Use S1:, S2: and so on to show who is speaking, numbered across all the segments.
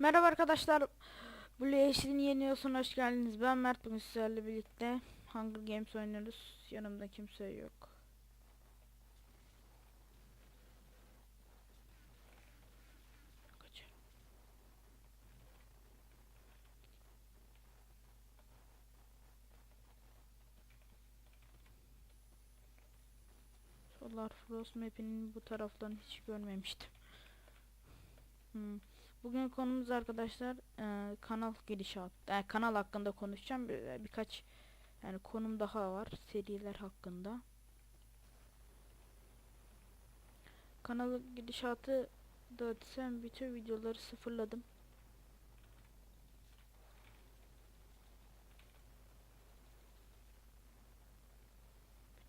S1: Merhaba arkadaşlar. HD'nin yeni yoluna hoş geldiniz. Ben Mert bugün sizlerle birlikte Hunger Games oynuyoruz. Yanımda kimse yok. Solar Frost map'inin bu taraflarını hiç görmemiştim. Hmm. Bugün konumuz arkadaşlar e, kanal gidişat. Yani kanal hakkında konuşacağım. Bir, birkaç yani konum daha var seriler hakkında. Kanal gidişatı da desem bütün videoları sıfırladım.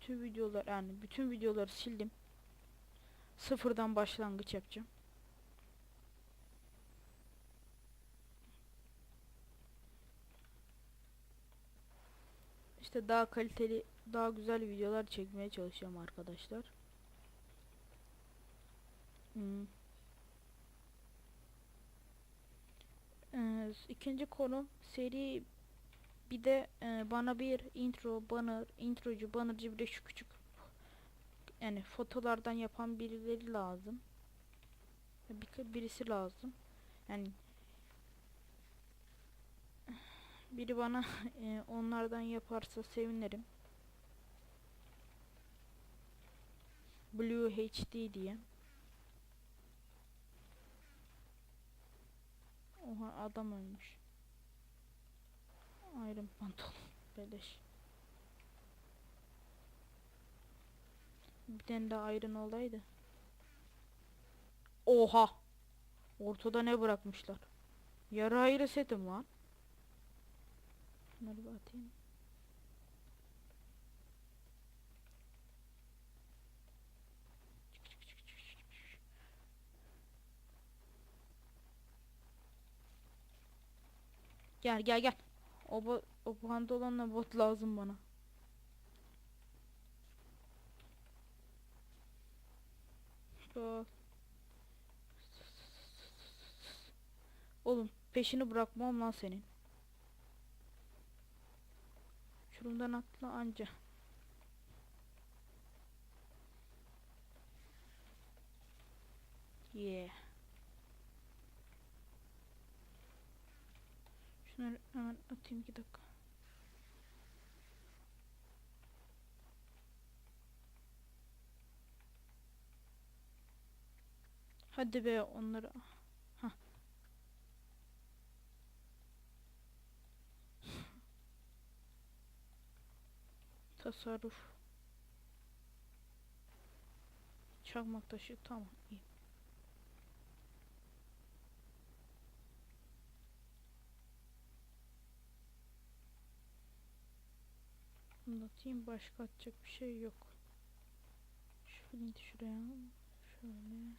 S1: Bütün videolar yani bütün videoları sildim. Sıfırdan başlangıç yapacağım. İşte daha kaliteli, daha güzel videolar çekmeye çalışıyorum arkadaşlar. Hmm. Ee, ikinci konu seri bir de e, bana bir intro, banner, introcu, bannercı bir de şu küçük yani fotolardan yapan birileri lazım. Bir, birisi lazım. Yani biri bana e, onlardan yaparsa sevinirim. Blue HD diye. Oha adam ölmüş. Ayrım pantolon. Beleş. Bir tane daha ayrın olaydı. Oha. Ortada ne bırakmışlar? Yarı ayrı setim var. Bunları bir atayım. Gel gel gel. O, bo o pantolonla bot lazım bana. Oğlum peşini bırakmam lan senin. Şuradan atla anca. Yeah. Şunları hemen atayım iki dakika. Hadi be onları. Tasarruf. Çakmak taşı tamam iyi. Anlatayım başka atacak bir şey yok. Şöyle şuraya. Şöyle.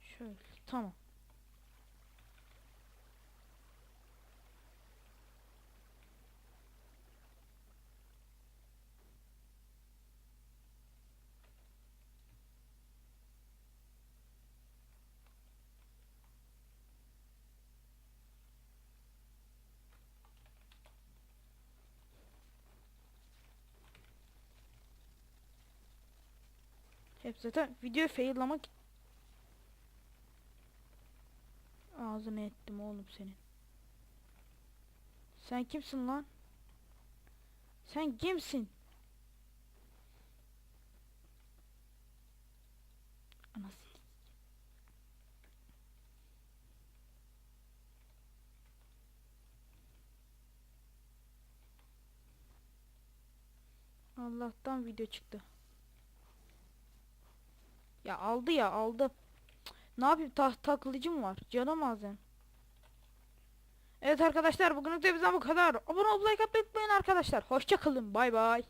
S1: Şöyle. Tamam. Hep zaten video faillamak Ağzını ettim oğlum senin. Sen kimsin lan? Sen kimsin? Allah'tan video çıktı. Ya aldı ya aldı. Ne yapayım ta takılıcım var. Canım ağzım. Evet arkadaşlar bugünlük de bizden bu kadar. Abone olup like atmayı unutmayın arkadaşlar. Hoşça kalın. Bay bay.